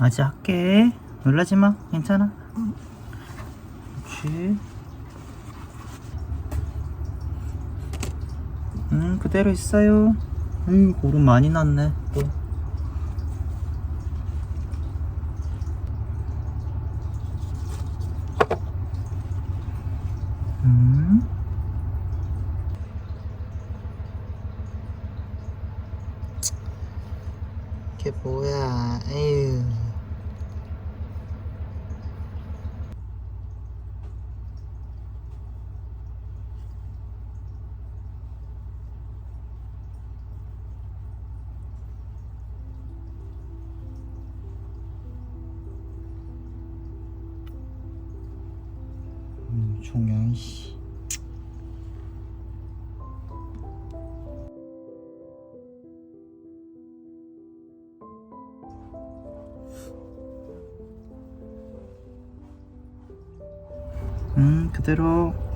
아직 할게. 놀라지 마. 괜찮아. 그렇지. 음, 그대로 있어요. 음, 고름 많이 났네. 또. 음. 걔 뭐야? 에휴. 종현 씨. 음, 그대로.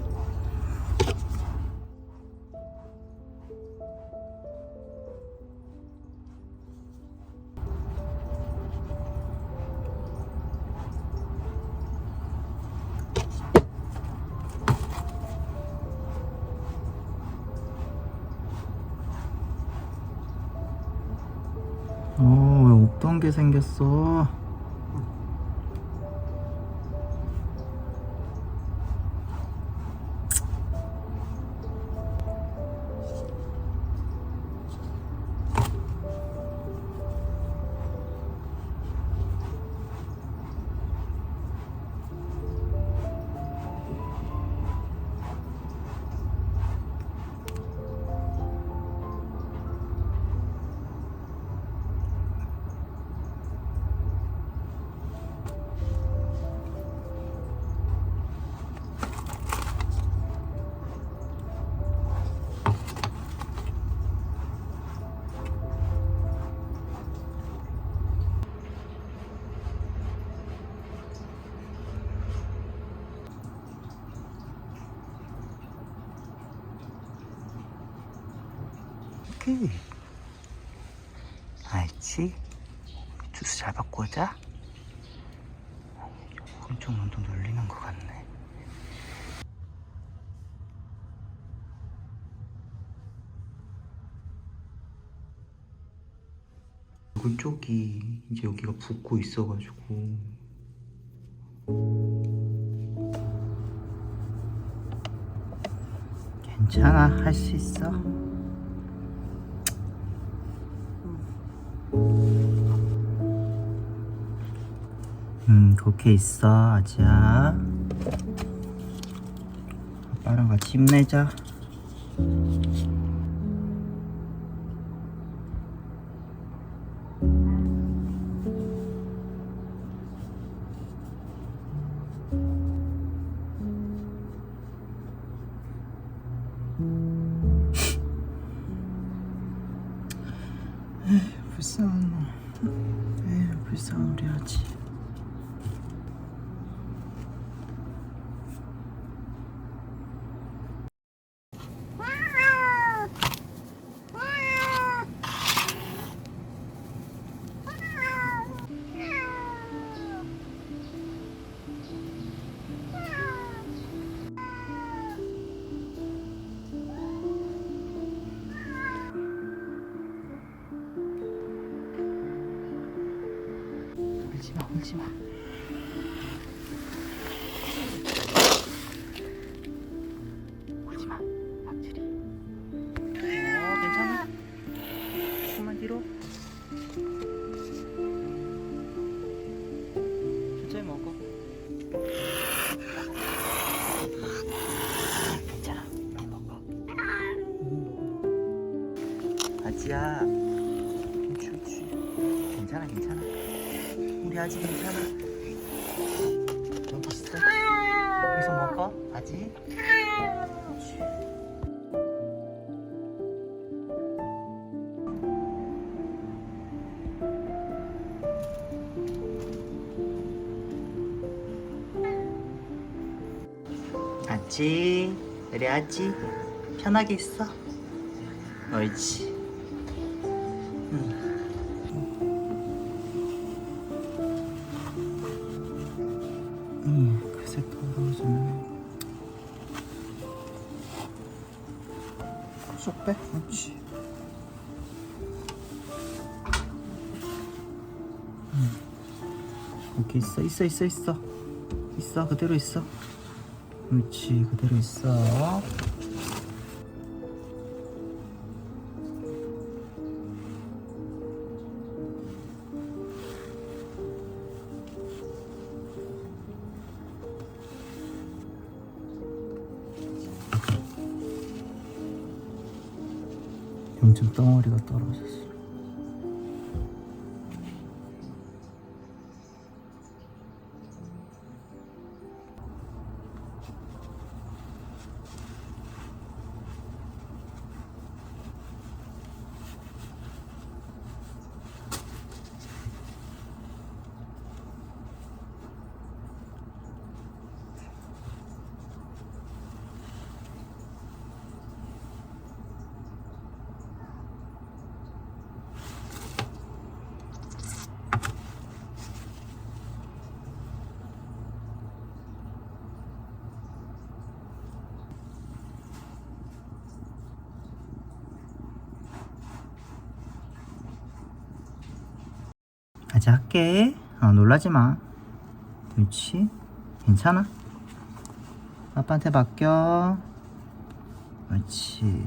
어, 왜 없던 게 생겼어? 오케이. 알지? 주스 잘 오자. 오른쪽 눈도 놀리는 것 같네. 얼굴 쪽이 이제 여기가 붓고 있어가지고 괜찮아 할 수 있어. 음, 그렇게 있어, 아지야. 아빠랑 같이 힘내자. 불쌍한 놈. 에휴, 불쌍한 우리 아지. 야. 옳지. 괜찮아, 괜찮아. 우리 아직 괜찮아. 여기 있어. 여기서 먹어, 아직. 아지, 우리 아지 편하게 있어. 옳지. 음. 오케이 있어 있어 있어 있어 있어 그대로 있어. 옳지 그대로 있어. 염증 덩어리가 떨어졌어. 아직 할게. 어, 놀라지 마. 그렇지. 괜찮아. 아빠한테 맡겨. 그렇지.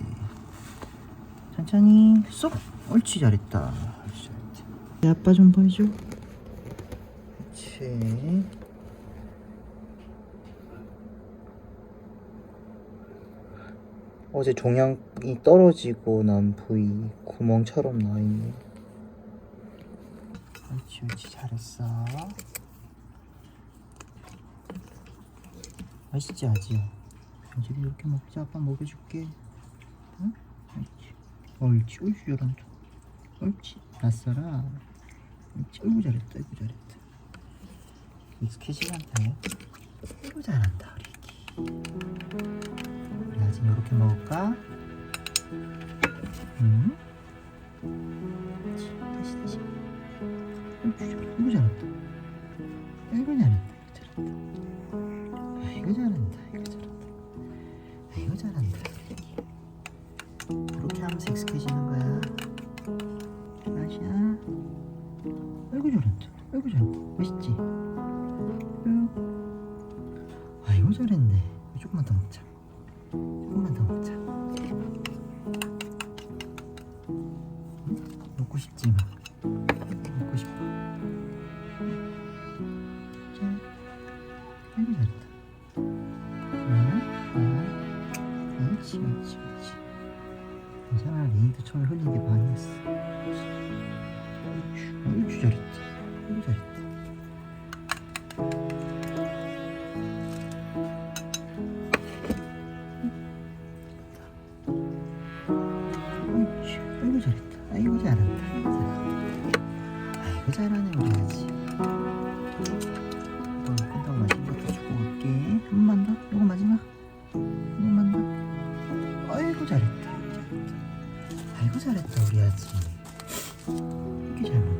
천천히 쏙. 옳지 잘했다. 옳지, 잘했다. 내 아빠 좀 보여줘. 그렇지. 어제 종양이 떨어지고 난 부위 구멍처럼 나 있네. 옳지 옳지 잘했어. 맛있지 아지야 현질이 이렇게 먹자. 아빠 먹여줄게. 응? 옳지. 옳지. 옳지 잘한다 옳지. 낯설아 옳지. 어이구 잘했다. 어이구 잘했다. 익숙해지란다 어이구 잘한다 우리 애기. 아지 이렇게 먹을까? 응? 이거 잘한다. 이거 잘한다. 이거 잘한다. 이거 잘한다. 이거 잘한다. 이렇게 하면서 익숙해지는 거야. 맛이야. 아이고 잘한다. 아이고 잘한다. 맛있지? 응. 아이고 잘했네. 조금만 더 먹자. 조금만 더 먹자. 레인도 처음에 흘린 게 반이었어. 옳지, 옳지, 잘했다. 아이고 잘했다. 아이고 잘했다. 아이고 잘한다. 아이고 잘하네 우리 아지. 아이고 잘했다. 아이고 잘했다 우리 아지. 이렇게 잘 먹네.